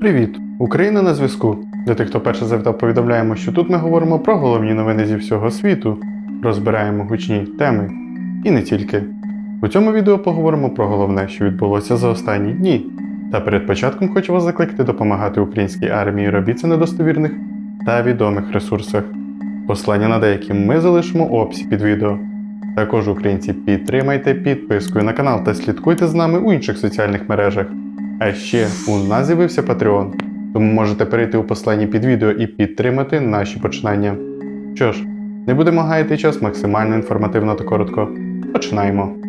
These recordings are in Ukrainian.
Привіт! Україна на зв'язку. Для тих, хто перше завітав, повідомляємо, що тут ми говоримо про головні новини зі всього світу, розбираємо гучні теми. І не тільки. У цьому відео поговоримо про головне, що відбулося за останні дні. Та перед початком хочу вас закликати допомагати українській армії робіть на достовірних та відомих ресурсах. Послання на деякі ми залишимо у описі під відео. Також, українці, підтримайте підпискою на канал та слідкуйте з нами у інших соціальних мережах. А ще у нас з'явився Patreon, тому можете перейти у посланні під відео і підтримати наші починання. Що ж, не будемо гаяти час максимально інформативно та коротко. Починаємо. –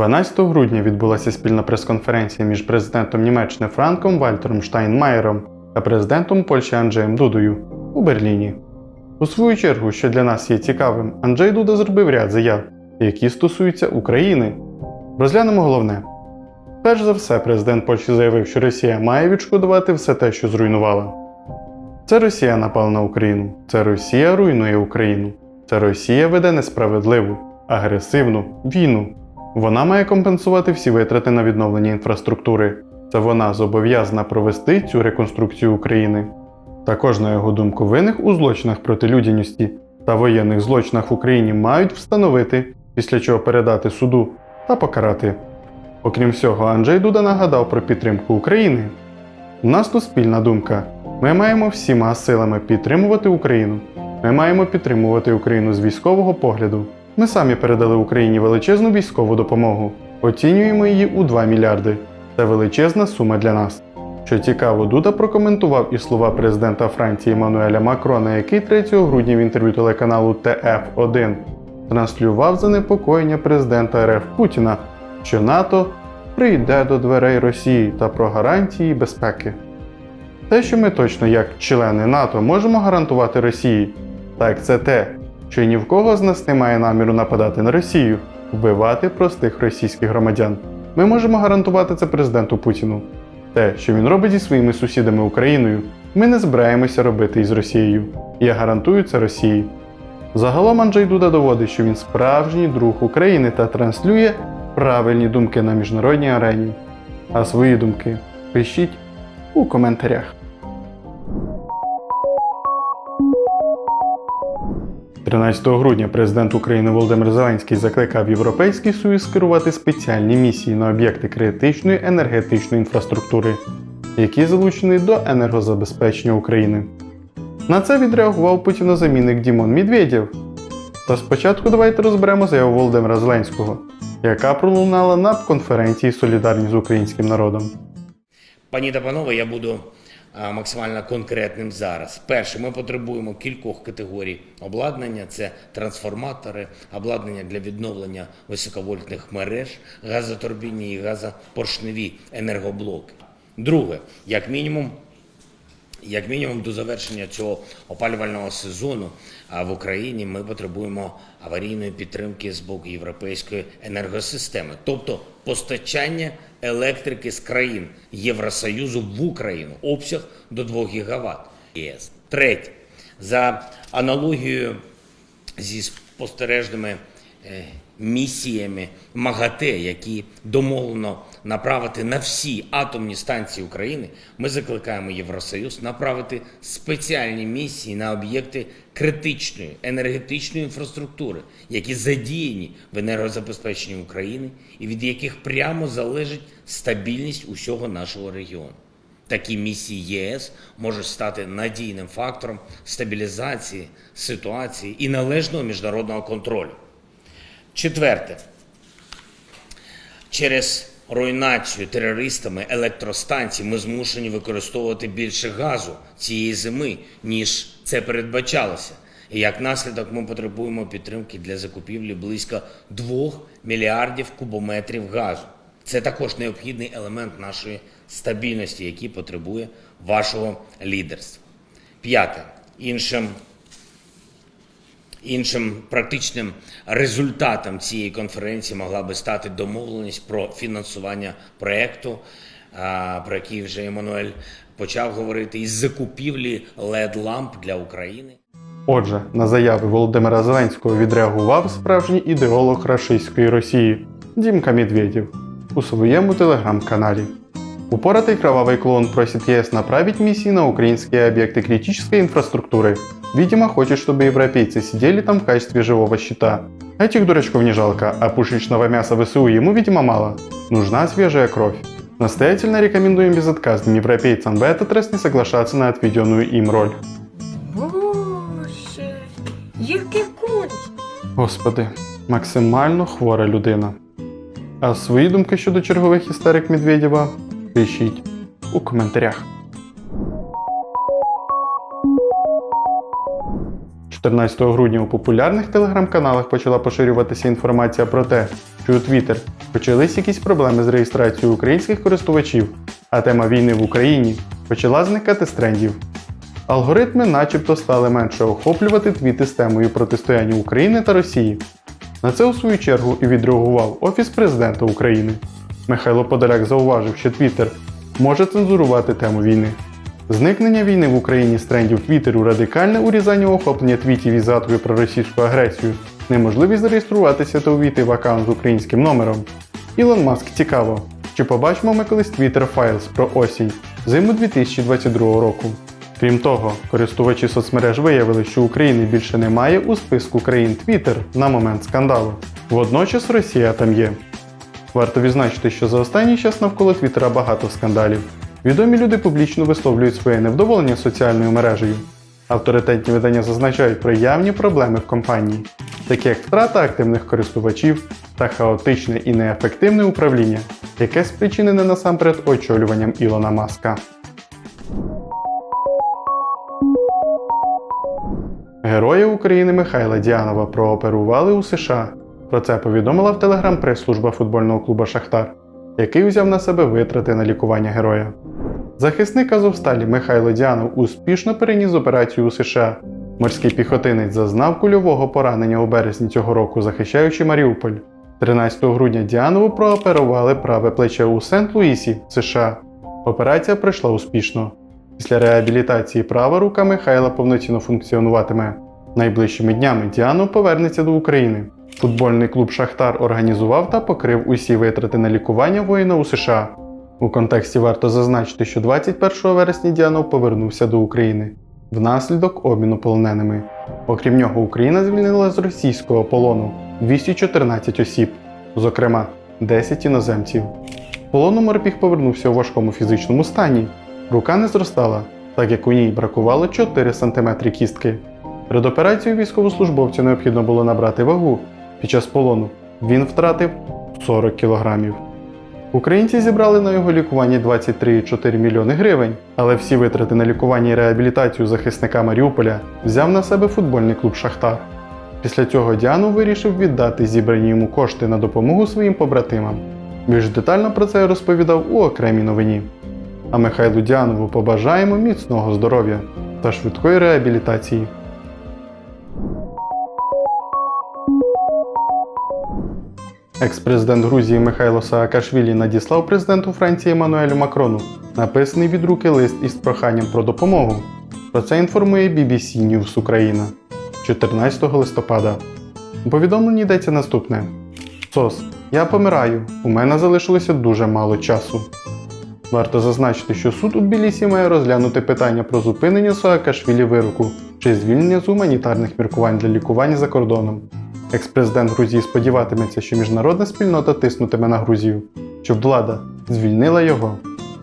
12 грудня відбулася спільна прес-конференція між президентом Німеччини Франком Вальтером Штайнмаєром та президентом Польщі Анджеєм Дудою у Берліні. У свою чергу, що для нас є цікавим, Анджей Дуда зробив ряд заяв, які стосуються України. Розглянемо головне. Перш за все, президент Польщі заявив, що Росія має відшкодувати все те, що зруйнувала. Це Росія напала на Україну, це Росія руйнує Україну, це Росія веде несправедливу, агресивну війну. Вона має компенсувати всі витрати на відновлення інфраструктури. Це вона зобов'язана провести цю реконструкцію України. Також, на його думку, винних у злочинах проти людяності та воєнних злочинах в Україні мають встановити, після чого передати суду та покарати. Окрім всього, Анджей Дуда нагадав про підтримку України. У нас тут спільна думка. Ми маємо всіма силами підтримувати Україну. Ми маємо підтримувати Україну з військового погляду. Ми самі передали Україні величезну військову допомогу. Оцінюємо її у 2 мільярди. Це величезна сума для нас. Що цікаво, Дуда прокоментував і слова президента Франції Еммануеля Макрона, який 3 грудня в інтерв'ю телеканалу ТФ1 транслював занепокоєння президента РФ Путіна, що НАТО прийде до дверей Росії та про гарантії безпеки. Те, що ми точно, як члени НАТО, можемо гарантувати Росії, так це те, що ні в кого з нас немає наміру нападати на Росію, вбивати простих російських громадян. Ми можемо гарантувати це президенту Путіну. Те, що він робить зі своїми сусідами Україною, ми не збираємося робити із Росією. Я гарантую це Росії. Загалом Анджей Дуда доводить, що він справжній друг України та транслює правильні думки на міжнародній арені. А свої думки пишіть у коментарях. 13 грудня президент України Володимир Зеленський закликав Європейський Союз скерувати спеціальні місії на об'єкти критичної енергетичної інфраструктури, які залучені до енергозабезпечення України. На це відреагував путінозамінник Дімон Медведєв. Та спочатку давайте розберемо заяву Володимира Зеленського, яка пролунала на конференції Солідарні з українським народом. Пані та панове, я буду максимально конкретним зараз. Перше, ми потребуємо кількох категорій обладнання: це трансформатори, обладнання для відновлення високовольтних мереж, газотурбінні і газопоршневі енергоблоки. Друге, як мінімум. Як мінімум до завершення цього опалювального сезону в Україні ми потребуємо аварійної підтримки з боку європейської енергосистеми, тобто постачання електрики з країн Євросоюзу в Україну, обсяг до 2 ГВт. ЄС. Третє, за аналогією зі спостережними е, місіями МАГАТЕ, які домовлено направити на всі атомні станції України, ми закликаємо Євросоюз направити спеціальні місії на об'єкти критичної енергетичної інфраструктури, які задіяні в енергозабезпеченні України і від яких прямо залежить стабільність усього нашого регіону. Такі місії ЄС можуть стати надійним фактором стабілізації ситуації і належного міжнародного контролю. Четверте, через руйнацію терористами електростанцій ми змушені використовувати більше газу цієї зими, ніж це передбачалося. І як наслідок ми потребуємо підтримки для закупівлі близько 2 мільярдів кубометрів газу. Це також необхідний елемент нашої стабільності, який потребує вашого лідерства. П'яте. Іншим Іншим практичним результатом цієї конференції могла би стати домовленість про фінансування проєкту а, про який вже Еммануель почав говорити, із закупівлі led ламп для України. Отже, на заяви Володимира Зеленського відреагував справжній ідеолог рашистської Росії Дімка Медведєв у своєму телеграм-каналі. Упоротый кровавый клоун просит ЕС направить миссии на украинские объекты критической инфраструктуры. Видимо, хочет, чтобы европейцы сидели там в качестве живого щита. Этих дурачков не жалко, а пушечного мяса ВСУ ему, видимо, мало. Нужна свежая кровь. Настоятельно рекомендуем безотказным европейцам в этот раз не соглашаться на отведенную им роль. Боже, який кунь! Господи, максимально хвора людина. А свої думки щодо чергових істерик Медведєва пишіть у коментарях. 14 грудня у популярних телеграм-каналах почала поширюватися інформація про те, що у Twitter почались якісь проблеми з реєстрацією українських користувачів, а тема війни в Україні почала зникати з трендів. Алгоритми начебто стали менше охоплювати твіти з темою протистояння України та Росії. На це у свою чергу і відреагував Офіс президента України. Михайло Подоляк зауважив, що Твіттер може цензурувати тему війни. Зникнення війни в Україні з трендів Твіттеру, радикальне урізання охоплення твітів із згадкою про російську агресію, неможливість зареєструватися та увійти в аккаунт з українським номером. Ілон Маск цікаво, чи побачимо ми колись Twitter Files про осінь зиму 2022 року. Крім того, користувачі соцмереж виявили, що України більше немає у списку країн Twitter на момент скандалу. Водночас Росія там є. Варто відзначити, що за останній час навколо Твіттера багато скандалів. Відомі люди публічно висловлюють своє невдоволення соціальною мережею. Авторитетні видання зазначають про явні проблеми в компанії, такі як втрата активних користувачів та хаотичне і неефективне управління, яке спричинене насамперед очолюванням Ілона Маска. Героя України Михайла Діанова прооперували у США. Про це повідомила в Телеграм прес-служба футбольного клубу Шахтар, який взяв на себе витрати на лікування героя. Захисник Азовсталі Михайло Діанов успішно переніс операцію у США. Морський піхотинець зазнав кульового поранення у березні цього року, захищаючи Маріуполь. 13 грудня Діанову прооперували праве плече у Сент-Луісі, США. Операція пройшла успішно. Після реабілітації права рука Михайла повноцінно функціонуватиме. Найближчими днями Діанов повернеться до України. Футбольний клуб Шахтар організував та покрив усі витрати на лікування воїна у США. У контексті варто зазначити, що 21 вересня Діанов повернувся до України внаслідок обміну полоненими. Окрім нього, Україна звільнила з російського полону 214 осіб, зокрема 10 іноземців. Полону морпіг повернувся у важкому фізичному стані. Рука не зростала, так як у ній бракувало 4 см кістки. Перед операцією військовослужбовцю необхідно було набрати вагу. Під час полону він втратив 40 кілограмів. Українці зібрали на його лікування 23,4 мільйони гривень, але всі витрати на лікування і реабілітацію захисника Маріуполя взяв на себе футбольний клуб Шахтар. Після цього Діанов вирішив віддати зібрані йому кошти на допомогу своїм побратимам. Більш детально про це я розповідав у окремій новині. А Михайлу Діанову побажаємо міцного здоров'я та швидкої реабілітації. Екс-президент Грузії Михайло Саакашвілі надіслав президенту Франції Еммануелю Макрону написаний від руки лист із проханням про допомогу. Про це інформує BBC News Україна 14 листопада. У повідомленні йдеться наступне: СОС, я помираю. У мене залишилося дуже мало часу. Варто зазначити, що суд у Тбілісі має розглянути питання про зупинення Саакашвілі вироку чи звільнення з гуманітарних міркувань для лікування за кордоном. Екс-президент Грузії сподіватиметься, що міжнародна спільнота тиснутиме на Грузію, щоб влада звільнила його.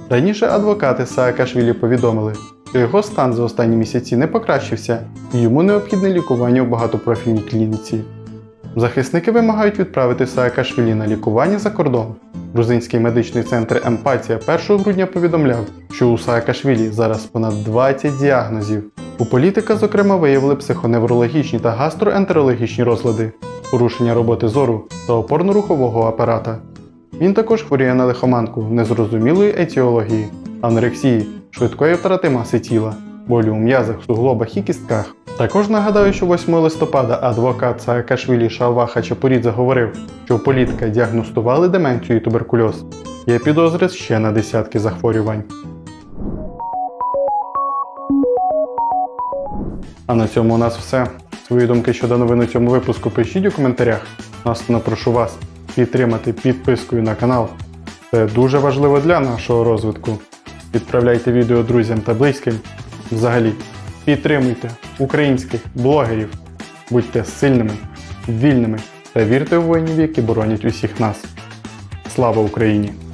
Раніше адвокати Саакашвілі повідомили, що його стан за останні місяці не покращився і йому необхідне лікування у багатопрофільній клініці. Захисники вимагають відправити Саакашвілі на лікування за кордон. Грузинський медичний центр Емпатія 1 грудня повідомляв, що у Саакашвілі зараз понад 20 діагнозів. У політика, зокрема, виявили психоневрологічні та гастроентерологічні розлади, порушення роботи зору та опорно-рухового апарата. Він також хворіє на лихоманку незрозумілої етіології, анорексії, швидкої втрати маси тіла, болю у м'язах, суглобах і кістках, Також нагадаю, що 8 листопада адвокат Саакашвілі Шалва Хачапурідзе говорив, що у політика діагностували деменцію і туберкульоз. Є підозри ще на десятки захворювань. А на цьому у нас все. Свої думки щодо новин у цьому випуску пишіть у коментарях. Насно прошу вас підтримати підпискою на канал. Це дуже важливо для нашого розвитку. Відправляйте відео друзям та близьким. Взагалі, підтримуйте українських блогерів. Будьте сильними, вільними та вірте в воїнів, які боронять усіх нас. Слава Україні!